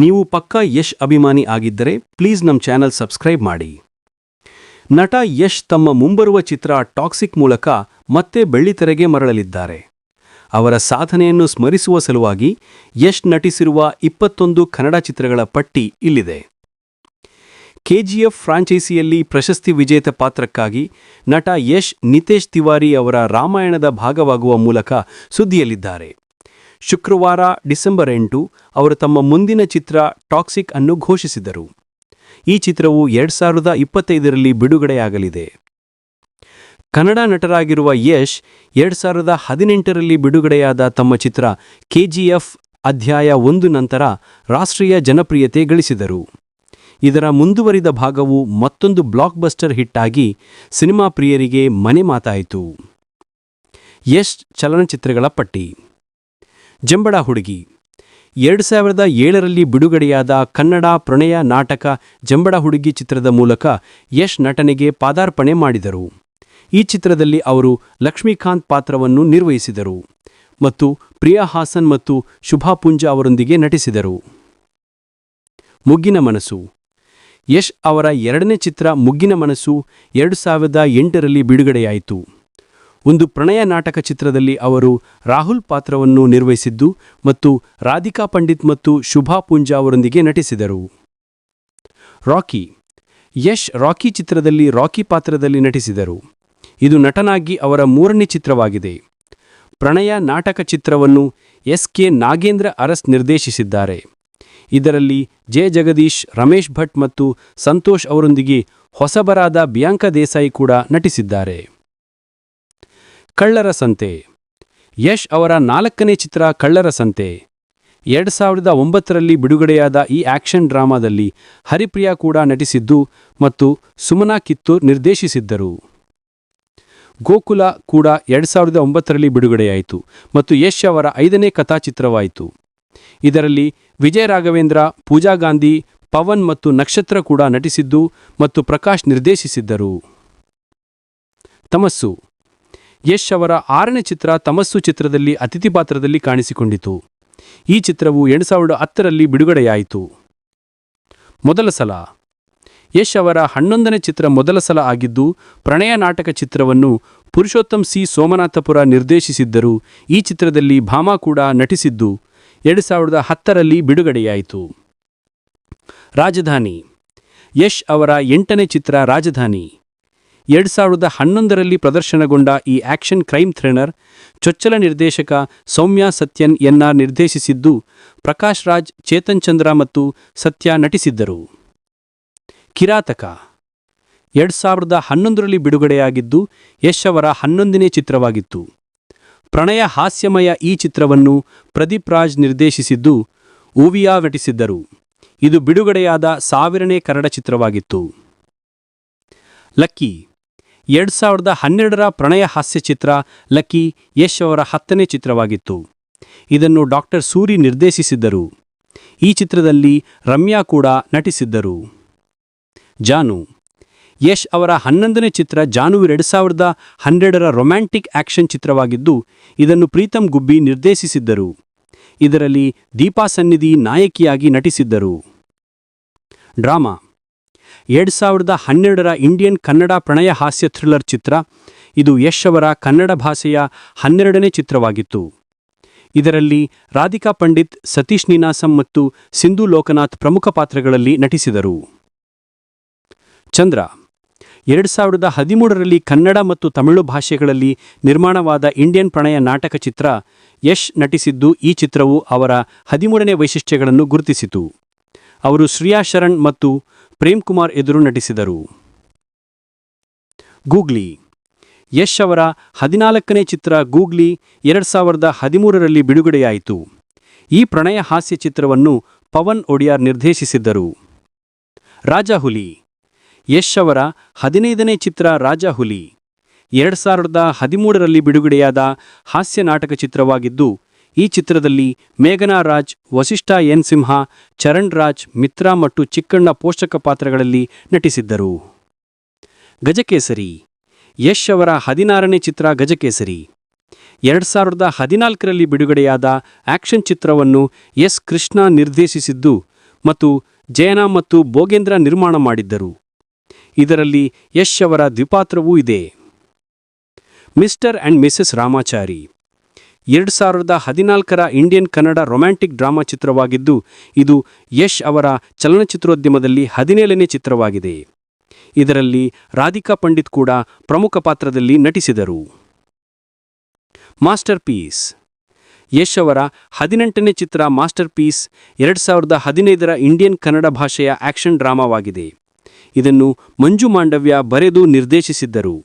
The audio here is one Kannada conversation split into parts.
ನೀವು ಪಕ್ಕಾ ಯಶ್ ಅಭಿಮಾನಿ ಆಗಿದ್ದರೆ ಪ್ಲೀಸ್ ನಮ್ಮ ಚಾನೆಲ್ ಸಬ್ಸ್ಕ್ರೈಬ್ ಮಾಡಿ. ನಟ ಯಶ್ ತಮ್ಮ ಮುಂಬರುವ ಚಿತ್ರ ಟಾಕ್ಸಿಕ್ ಮೂಲಕ ಮತ್ತೆ ಬೆಳ್ಳಿತೆರೆಗೆ ಮರಳಲಿದ್ದಾರೆ. ಅವರ ಸಾಧನೆಯನ್ನು ಸ್ಮರಿಸುವ ಸಲುವಾಗಿ ಯಶ್ ನಟಿಸಿರುವ ಇಪ್ಪತ್ತೊಂದು ಕನ್ನಡ ಚಿತ್ರಗಳ ಪಟ್ಟಿ ಇಲ್ಲಿದೆ. ಕೆಜಿಎಫ್ ಫ್ರಾಂಚೈಸಿಯಲ್ಲಿ ಪ್ರಶಸ್ತಿ ವಿಜೇತ ಪಾತ್ರಕ್ಕಾಗಿ ನಟ ಯಶ್ ನಿತೇಶ್ ತಿವಾರಿ ಅವರ ರಾಮಾಯಣದ ಭಾಗವಾಗುವ ಮೂಲಕ ಸುದ್ದಿಯಲ್ಲಿದ್ದಾರೆ. ಶುಕ್ರವಾರ, ಡಿಸೆಂಬರ್ ಎಂಟು, ಅವರು ತಮ್ಮ ಮುಂದಿನ ಚಿತ್ರ ಟಾಕ್ಸಿಕ್ ಅನ್ನು ಘೋಷಿಸಿದರು. ಈ ಚಿತ್ರವು ಎರಡು ಸಾವಿರದ ಇಪ್ಪತ್ತೈದರಲ್ಲಿ ಬಿಡುಗಡೆಯಾಗಲಿದೆ. ಕನ್ನಡ ನಟರಾಗಿರುವ ಯಶ್ ಎರಡು ಸಾವಿರದ ಹದಿನೆಂಟರಲ್ಲಿ ಬಿಡುಗಡೆಯಾದ ತಮ್ಮ ಚಿತ್ರ ಕೆಜಿಎಫ್ ಅಧ್ಯಾಯ ಒಂದು ನಂತರ ರಾಷ್ಟ್ರೀಯ ಜನಪ್ರಿಯತೆ ಗಳಿಸಿದರು. ಇದರ ಮುಂದುವರಿದ ಭಾಗವು ಮತ್ತೊಂದು ಬ್ಲಾಕ್ ಬಸ್ಟರ್ ಹಿಟ್ ಆಗಿ ಸಿನಿಮಾ ಪ್ರಿಯರಿಗೆ ಮನೆ ಮಾತಾಯಿತು. ಯಶ್ ಚಲನಚಿತ್ರಗಳ ಪಟ್ಟಿ. ಜಂಬಡ ಹುಡುಗಿ. ಎರಡು ಸಾವಿರದ ಏಳರಲ್ಲಿ ಬಿಡುಗಡೆಯಾದ ಕನ್ನಡ ಪ್ರಣಯ ನಾಟಕ ಜಂಬಡ ಹುಡುಗಿ ಚಿತ್ರದ ಮೂಲಕ ಯಶ್ ನಟನೆಗೆ ಪಾದಾರ್ಪಣೆ ಮಾಡಿದರು. ಈ ಚಿತ್ರದಲ್ಲಿ ಅವರು ಲಕ್ಷ್ಮೀಕಾಂತ್ ಪಾತ್ರವನ್ನು ನಿರ್ವಹಿಸಿದರು ಮತ್ತು ಪ್ರಿಯಾ ಹಾಸನ್ ಮತ್ತು ಶುಭಾ ಪುಂಜ ಅವರೊಂದಿಗೆ ನಟಿಸಿದರು. ಮುಗ್ಗಿನ ಮನಸ್ಸು. ಯಶ್ ಅವರ ಎರಡನೇ ಚಿತ್ರ ಮುಗ್ಗಿನ ಮನಸ್ಸು ಎರಡು ಸಾವಿರದ ಎಂಟರಲ್ಲಿ ಬಿಡುಗಡೆಯಾಯಿತು. ಒಂದು ಪ್ರಣಯ ನಾಟಕ ಚಿತ್ರದಲ್ಲಿ ಅವರು ರಾಹುಲ್ ಪಾತ್ರವನ್ನು ನಿರ್ವಹಿಸಿದ್ದು ಮತ್ತು ರಾಧಿಕಾ ಪಂಡಿತ್ ಮತ್ತು ಶುಭಾ ಪೂಂಜಾ ಅವರೊಂದಿಗೆ ನಟಿಸಿದರು. ರಾಕಿ, ಯಶ್ ರಾಕಿ ಚಿತ್ರದಲ್ಲಿ ರಾಕಿ ಪಾತ್ರದಲ್ಲಿ ನಟಿಸಿದರು. ಇದು ನಟನಾಗಿ ಅವರ ಮೂರನೇ ಚಿತ್ರವಾಗಿದೆ. ಪ್ರಣಯ ನಾಟಕ ಚಿತ್ರವನ್ನು ಎಸ್ ಕೆ ನಾಗೇಂದ್ರ ಅರಸ್ ನಿರ್ದೇಶಿಸಿದ್ದಾರೆ. ಇದರಲ್ಲಿ ಜೆ ಜಗದೀಶ್, ರಮೇಶ್ ಭಟ್ ಮತ್ತು ಸಂತೋಷ್ ಅವರೊಂದಿಗೆ ಹೊಸಬರಾದ ಬಿಯಾಂಕ ದೇಸಾಯಿ ಕೂಡ ನಟಿಸಿದ್ದಾರೆ. ಕಳ್ಳರ ಸಂತೆ. ಯಶ್ ಅವರ ನಾಲ್ಕನೇ ಚಿತ್ರ ಕಳ್ಳರ ಸಂತೆ. ಎರಡು ಸಾವಿರದ ಒಂಬತ್ತರಲ್ಲಿ ಬಿಡುಗಡೆಯಾದ ಈ ಆಕ್ಷನ್ ಡ್ರಾಮಾದಲ್ಲಿ ಹರಿಪ್ರಿಯಾ ಕೂಡ ನಟಿಸಿದ್ದು ಮತ್ತು ಸುಮನಾ ಕಿತ್ತೂರ್ ನಿರ್ದೇಶಿಸಿದ್ದರು. ಗೋಕುಲ ಕೂಡ ಎರಡು ಸಾವಿರದ ಒಂಬತ್ತರಲ್ಲಿ ಬಿಡುಗಡೆಯಾಯಿತು ಮತ್ತು ಯಶ್ ಅವರ ಐದನೇ ಕಥಾಚಿತ್ರವಾಯಿತು. ಇದರಲ್ಲಿ ವಿಜಯ ರಾಘವೇಂದ್ರ, ಪೂಜಾ ಗಾಂಧಿ, ಪವನ್ ಮತ್ತು ನಕ್ಷತ್ರ ಕೂಡ ನಟಿಸಿದ್ದು ಮತ್ತು ಪ್ರಕಾಶ್ ನಿರ್ದೇಶಿಸಿದ್ದರು. ತಮಸ್ಸು. ಯಶ್ ಅವರ ಆರನೇ ಚಿತ್ರ ತಮಸ್ಸು ಚಿತ್ರದಲ್ಲಿ ಅತಿಥಿ ಪಾತ್ರದಲ್ಲಿ ಕಾಣಿಸಿಕೊಂಡಿತು. ಈ ಚಿತ್ರವು ಎರಡು ಸಾವಿರದ ಹತ್ತರಲ್ಲಿ ಬಿಡುಗಡೆಯಾಯಿತು. ಮೊದಲ ಸಲ. ಯಶ್ ಅವರ ಹನ್ನೊಂದನೇ ಚಿತ್ರ ಮೊದಲ ಸಲ ಆಗಿದ್ದು, ಪ್ರಣಯ ನಾಟಕ ಚಿತ್ರವನ್ನು ಪುರುಷೋತ್ತಮ್ ಸಿ. ಸೋಮನಾಥಪುರ ನಿರ್ದೇಶಿಸಿದ್ದರು. ಈ ಚಿತ್ರದಲ್ಲಿ ಭಾಮಾ ಕೂಡ ನಟಿಸಿದ್ದು, ಎರಡು ಸಾವಿರದ ಹತ್ತರಲ್ಲಿ ಬಿಡುಗಡೆಯಾಯಿತು. ರಾಜಧಾನಿ. ಯಶ್ ಅವರ ಎಂಟನೇ ಚಿತ್ರ ರಾಜಧಾನಿ. ಎರಡು ಸಾವಿರದ ಹನ್ನೊಂದರಲ್ಲಿ ಪ್ರದರ್ಶನಗೊಂಡ ಈ ಆಕ್ಷನ್ ಕ್ರೈಮ್ ಥ್ರಿಲ್ಲರ್, ಚೊಚ್ಚಲ ನಿರ್ದೇಶಕ ಸೌಮ್ಯ ಸತ್ಯನ್ ಎನ್ಆರ್ ನಿರ್ದೇಶಿಸಿದ್ದು, ಪ್ರಕಾಶ್ ರಾಜ್, ಚೇತನ್ ಚಂದ್ರ ಮತ್ತು ಸತ್ಯ ನಟಿಸಿದ್ದರು. ಕಿರಾತಕ. ಎರಡು ಸಾವಿರದ ಹನ್ನೊಂದರಲ್ಲಿ ಬಿಡುಗಡೆಯಾಗಿದ್ದು, ಯಶ್ ಅವರ ಹನ್ನೊಂದನೇ ಚಿತ್ರವಾಗಿತ್ತು. ಪ್ರಣಯ ಹಾಸ್ಯಮಯ ಈ ಚಿತ್ರವನ್ನು ಪ್ರದೀಪ್ ರಾಜ್ ನಿರ್ದೇಶಿಸಿದ್ದು, ಓವಿಯಾ ನಟಿಸಿದ್ದರು. ಇದು ಬಿಡುಗಡೆಯಾದ ಸಾವಿರನೇ ಕನ್ನಡ ಚಿತ್ರವಾಗಿತ್ತು. ಲಕ್ಕಿ. ಎರಡು ಸಾವಿರದ ಹನ್ನೆರಡರ ಪ್ರಣಯ ಹಾಸ್ಯ ಚಿತ್ರ ಲಕ್ಕಿ ಯಶ್ ಅವರ ಹತ್ತನೇ ಚಿತ್ರವಾಗಿತ್ತು. ಇದನ್ನು ಡಾಕ್ಟರ್ ಸೂರಿ ನಿರ್ದೇಶಿಸಿದ್ದರು. ಈ ಚಿತ್ರದಲ್ಲಿ ರಮ್ಯಾ ಕೂಡ ನಟಿಸಿದ್ದರು. ಜಾನು. ಯಶ್ ಅವರ ಹನ್ನೊಂದನೇ ಚಿತ್ರ ಜಾನು ಎರಡು ಸಾವಿರದ ಹನ್ನೆರಡರ ರೊಮ್ಯಾಂಟಿಕ್ ಆಕ್ಷನ್ ಚಿತ್ರವಾಗಿದ್ದು, ಇದನ್ನು ಪ್ರೀತಮ್ ಗುಬ್ಬಿ ನಿರ್ದೇಶಿಸಿದ್ದರು. ಇದರಲ್ಲಿ ದೀಪಾ ಸನ್ನಿಧಿ ನಾಯಕಿಯಾಗಿ ನಟಿಸಿದ್ದರು. ಡ್ರಾಮಾ. ಎರಡು ಸಾವಿರದ ಹನ್ನೆರಡರ ಇಂಡಿಯನ್ ಕನ್ನಡ ಪ್ರಣಯ ಹಾಸ್ಯ ಥ್ರಿಲ್ಲರ್ ಚಿತ್ರ, ಇದು ಯಶ್ ಅವರ ಕನ್ನಡ ಭಾಷೆಯ ಹನ್ನೆರಡನೇ ಚಿತ್ರವಾಗಿತ್ತು. ಇದರಲ್ಲಿ ರಾಧಿಕಾ ಪಂಡಿತ್, ಸತೀಶ್ ನೀನಾಸಂ ಮತ್ತು ಸಿಂಧು ಲೋಕನಾಥ್ ಪ್ರಮುಖ ಪಾತ್ರಗಳಲ್ಲಿ ನಟಿಸಿದರು. ಚಂದ್ರ, ಎರಡು ಸಾವಿರದ ಹದಿಮೂರರಲ್ಲಿ ಕನ್ನಡ ಮತ್ತು ತಮಿಳು ಭಾಷೆಗಳಲ್ಲಿ ನಿರ್ಮಾಣವಾದ ಇಂಡಿಯನ್ ಪ್ರಣಯ ನಾಟಕ ಚಿತ್ರ ಯಶ್ ನಟಿಸಿದ್ದು ಈ ಚಿತ್ರವು ಅವರ ಹದಿಮೂರನೇ ವೈಶಿಷ್ಟ್ಯಗಳನ್ನು ಗುರುತಿಸಿತು. ಅವರು ಶ್ರಿಯಾ ಶರಣ್ ಮತ್ತು ಪ್ರೇಮ್ ಕುಮಾರ್ ಎದುರು ನಟಿಸಿದರು. ಗೂಗ್ಲಿ. ಯಶ್ ಅವರ ಹದಿನಾಲ್ಕನೇ ಚಿತ್ರ ಗೂಗ್ಲಿ ಎರಡು ಸಾವಿರದ ಹದಿಮೂರರಲ್ಲಿ ಬಿಡುಗಡೆಯಾಯಿತು. ಈ ಪ್ರಣಯ ಹಾಸ್ಯ ಚಿತ್ರವನ್ನು ಪವನ್ ಒಡಿಯಾರ್ ನಿರ್ದೇಶಿಸಿದ್ದರು. ರಾಜಹುಲಿ. ಯಶ್ ಅವರ ಹದಿನೈದನೇ ಚಿತ್ರ ರಾಜಹುಲಿ. ಎರಡು ಸಾವಿರದ ಹದಿಮೂರರಲ್ಲಿ ಬಿಡುಗಡೆಯಾದ ಹಾಸ್ಯ ನಾಟಕ ಚಿತ್ರವಾಗಿದ್ದು ಈ ಚಿತ್ರದಲ್ಲಿ ಮೇಘನಾ ರಾಜ್ ವಸಿಷ್ಠ ಎನ್ ಸಿಂಹ, ಚರಣ್ ರಾಜ್, ಮಿತ್ರಾ ಮತ್ತು ಚಿಕ್ಕಣ್ಣ ಪೋಷಕ ಪಾತ್ರಗಳಲ್ಲಿ ನಟಿಸಿದ್ದರು. ಗಜಕೇಸರಿ. ಯಶ್ ಅವರ ಹದಿನಾರನೇ ಚಿತ್ರ ಗಜಕೇಸರಿ. ಎರಡು ಸಾವಿರದ ಹದಿನಾಲ್ಕರಲ್ಲಿ ಬಿಡುಗಡೆಯಾದ ಆಕ್ಷನ್ ಚಿತ್ರವನ್ನು ಎಸ್ ಕೃಷ್ಣ ನಿರ್ದೇಶಿಸಿದ್ದು ಮತ್ತು ಜಯನ ಮತ್ತು ಭೋಗೇಂದ್ರ ನಿರ್ಮಾಣ ಮಾಡಿದ್ದರು. ಇದರಲ್ಲಿ ಯಶ್ ಅವರ ದ್ವಿಪಾತ್ರವೂ ಇದೆ. Mr and Mrs Ramachari. ಎರಡು ಸಾವಿರದ ಹದಿನಾಲ್ಕರ ಇಂಡಿಯನ್ ಕನ್ನಡ ರೊಮ್ಯಾಂಟಿಕ್ ಡ್ರಾಮಾ ಚಿತ್ರವಾಗಿದ್ದು, ಇದು ಯಶ್ ಅವರ ಚಲನಚಿತ್ರೋದ್ಯಮದಲ್ಲಿ ಹದಿನೇಳನೇ ಚಿತ್ರವಾಗಿದೆ. ಇದರಲ್ಲಿ ರಾಧಿಕಾ ಪಂಡಿತ್ ಕೂಡ ಪ್ರಮುಖ ಪಾತ್ರದಲ್ಲಿ ನಟಿಸಿದರು. ಮಾಸ್ಟರ್ ಪೀಸ್ ಯಶ್ ಅವರ ಹದಿನೆಂಟನೇ ಚಿತ್ರ ಮಾಸ್ಟರ್ ಪೀಸ್ ಎರಡು ಸಾವಿರದ ಹದಿನೈದರ ಇಂಡಿಯನ್ ಕನ್ನಡ ಭಾಷೆಯ ಆಕ್ಷನ್ ಡ್ರಾಮಾವಾಗಿದೆ. ಇದನ್ನು ಮಂಜು ಮಾಂಡವ್ಯ ಬರೆದು ನಿರ್ದೇಶಿಸಿದ್ದರು.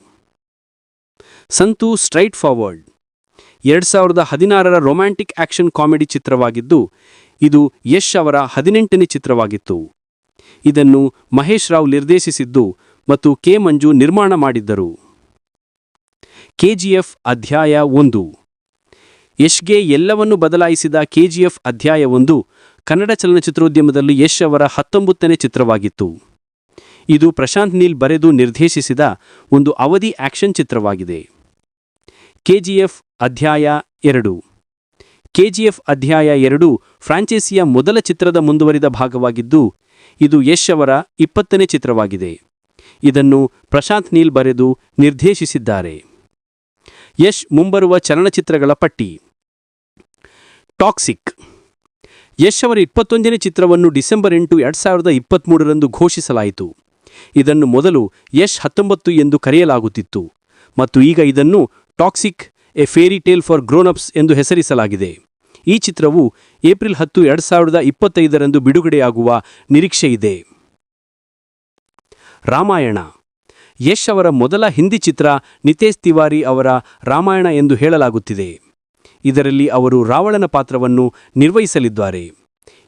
ಸಂತು ಸ್ಟ್ರೈಟ್ ಫಾರ್ವರ್ಡ್ ಎರಡು ಸಾವಿರದ ಹದಿನಾರರ ರೊಮ್ಯಾಂಟಿಕ್ ಆಕ್ಷನ್ ಕಾಮಿಡಿ ಚಿತ್ರವಾಗಿದ್ದು, ಇದು ಯಶ್ ಅವರ ಹದಿನೆಂಟನೇ ಚಿತ್ರವಾಗಿತ್ತು. ಇದನ್ನು ಮಹೇಶ್ ರಾವ್ ನಿರ್ದೇಶಿಸಿದ್ದು ಮತ್ತು ಕೆ ಮಂಜು ನಿರ್ಮಾಣ ಮಾಡಿದ್ದರು. ಕೆಜಿಎಫ್ ಅಧ್ಯಾಯ ಒಂದು. ಯಶ್ಗೆ ಎಲ್ಲವನ್ನು ಬದಲಾಯಿಸಿದ ಕೆಜಿಎಫ್ ಅಧ್ಯಾಯ ಒಂದು ಕನ್ನಡ ಚಲನಚಿತ್ರೋದ್ಯಮದಲ್ಲಿ ಯಶ್ ಅವರ ಹತ್ತೊಂಬತ್ತನೇ ಚಿತ್ರವಾಗಿತ್ತು. ಇದು ಪ್ರಶಾಂತ್ ನೀಲ್ ಬರೆದು ನಿರ್ದೇಶಿಸಿದ ಒಂದು ಅವಧಿ ಆಕ್ಷನ್ ಚಿತ್ರವಾಗಿದೆ. ಕೆಜಿಎಫ್ ಅಧ್ಯಾಯ ಎರಡು. ಕೆಜಿಎಫ್ ಅಧ್ಯಾಯ ಎರಡು ಫ್ರಾಂಚೈಸಿಯ ಮೊದಲ ಚಿತ್ರದ ಮುಂದುವರಿದ ಭಾಗವಾಗಿದ್ದು, ಇದು ಯಶ್ ಅವರ ಇಪ್ಪತ್ತನೇ ಚಿತ್ರವಾಗಿದೆ. ಇದನ್ನು ಪ್ರಶಾಂತ್ ನೀಲ್ ಬರೆದು ನಿರ್ದೇಶಿಸಿದ್ದಾರೆ. ಯಶ್ ಮುಂಬರುವ ಚಲನಚಿತ್ರಗಳ ಪಟ್ಟಿ. ಟಾಕ್ಸಿಕ್. ಯಶ್ ಅವರ ಇಪ್ಪತ್ತೊಂದನೇ ಚಿತ್ರವನ್ನು ಡಿಸೆಂಬರ್ ಎಂಟು ಎರಡು ಸಾವಿರದ ಇಪ್ಪತ್ತ್ಮೂರರಂದು ಘೋಷಿಸಲಾಯಿತು. ಇದನ್ನು ಮೊದಲು ಯಶ್ ಹತ್ತೊಂಬತ್ತು ಎಂದು ಕರೆಯಲಾಗುತ್ತಿತ್ತು. ಮತ್ತು ಈಗ ಇದನ್ನು toxic a fairy tale for grownups ಎಂದು ಹೆಸರಿಸಲಾಗಿದೆ. ಈ ಚಿತ್ರವು ಏಪ್ರಿಲ್ ಹತ್ತು, ಎರಡು ಸಾವಿರದ ಇಪ್ಪತ್ತೈದರಂದು ಬಿಡುಗಡೆಯಾಗುವ ನಿರೀಕ್ಷೆಯಿದೆ ರಾಮಾಯಣ. ಯಶ್ ಅವರ ಮೊದಲ ಹಿಂದಿ ಚಿತ್ರ ನಿತೇಶ್ ತಿವಾರಿ ಅವರ ರಾಮಾಯಣ ಎಂದು ಹೇಳಲಾಗುತ್ತಿದೆ. ಇದರಲ್ಲಿ ಅವರು ರಾವಣನ ಪಾತ್ರವನ್ನು ನಿರ್ವಹಿಸಲಿದ್ದಾರೆ.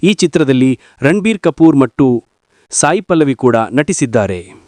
ಈ ಚಿತ್ರದಲ್ಲಿ ರಣಬೀರ್ ಕಪೂರ್ ಮತ್ತು ಸಾಯಿ ಪಲ್ಲವಿ ಕೂಡ ನಟಿಸಿದ್ದಾರೆ.